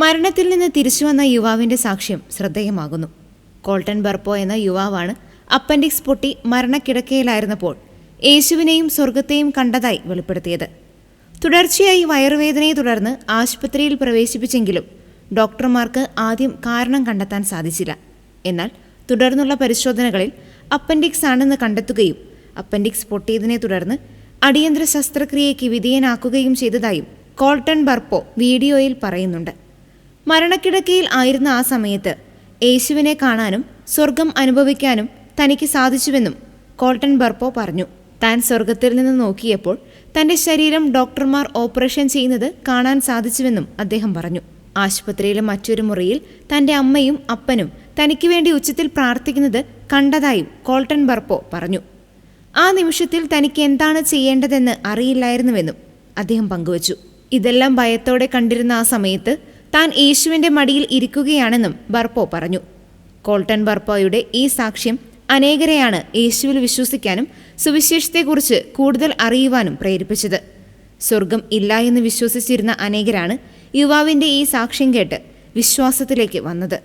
മരണത്തിൽ നിന്ന് തിരിച്ചു വന്ന യുവാവിന്റെ സാക്ഷ്യം ശ്രദ്ധേയമാകുന്നു. കോൾട്ടൺ ബർപ്പോ എന്ന യുവാവാണ് അപ്പൻഡിക്സ് പൊട്ടി മരണക്കിടക്കയിലായിരുന്നപ്പോൾ യേശുവിനെയും സ്വർഗത്തെയും കണ്ടതായി വെളിപ്പെടുത്തിയത്. തുടർച്ചയായി വയറുവേദനയെ തുടർന്ന് ആശുപത്രിയിൽ പ്രവേശിപ്പിച്ചെങ്കിലും ഡോക്ടർമാർക്ക് ആദ്യം കാരണം കണ്ടെത്താൻ സാധിച്ചില്ല. എന്നാൽ തുടർന്നുള്ള പരിശോധനകളിൽ അപ്പൻഡിക്സ് ആണെന്ന് കണ്ടെത്തുകയും അപ്പൻഡിക്സ് പൊട്ടിയതിനെ തുടർന്ന് അടിയന്തര ശസ്ത്രക്രിയയ്ക്ക് വിധേയനാക്കുകയും ചെയ്തതായും കോൾട്ടൺ ബർപ്പോ വീഡിയോയിൽ പറയുന്നുണ്ട്. മരണക്കിടക്കയിൽ ആയിരുന്ന ആ സമയത്ത് യേശുവിനെ കാണാനും സ്വർഗം അനുഭവിക്കാനും തനിക്ക് സാധിച്ചുവെന്നും കോൾട്ടൺ ബർപ്പോ പറഞ്ഞു. താൻ സ്വർഗത്തിൽ നിന്ന് നോക്കിയപ്പോൾ തന്റെ ശരീരം ഡോക്ടർമാർ ഓപ്പറേഷൻ ചെയ്യുന്നത് കാണാൻ സാധിച്ചുവെന്നും അദ്ദേഹം പറഞ്ഞു. ആശുപത്രിയിലെ മറ്റൊരു മുറിയിൽ തന്റെ അമ്മയും അപ്പനും തനിക്ക് വേണ്ടി ഉച്ചത്തിൽ പ്രാർത്ഥിക്കുന്നത് കണ്ടതായും കോൾട്ടൺ ബർപ്പോ പറഞ്ഞു. ആ നിമിഷത്തിൽ തനിക്ക് എന്താണ് ചെയ്യേണ്ടതെന്ന് അറിയില്ലായിരുന്നുവെന്നും അദ്ദേഹം പങ്കുവച്ചു. ഇതെല്ലാം ഭയത്തോടെ കണ്ടിരുന്ന ആ സമയത്ത് താൻ യേശുവിന്റെ മടിയിൽ ഇരിക്കുകയാണെന്നും ബർപ്പോ പറഞ്ഞു. കോൾട്ടൺ ബർപ്പോയുടെ ഈ സാക്ഷ്യം അനേകരെയാണ് യേശുവിൽ വിശ്വസിക്കാനും സുവിശേഷത്തെക്കുറിച്ച് കൂടുതൽ അറിയുവാനും പ്രേരിപ്പിച്ചത്. സ്വർഗം ഇല്ല എന്ന് വിശ്വസിച്ചിരുന്ന അനേകരാണ് യുവാവിന്റെ ഈ സാക്ഷ്യം കേട്ട് വിശ്വാസത്തിലേക്ക് വന്നത്.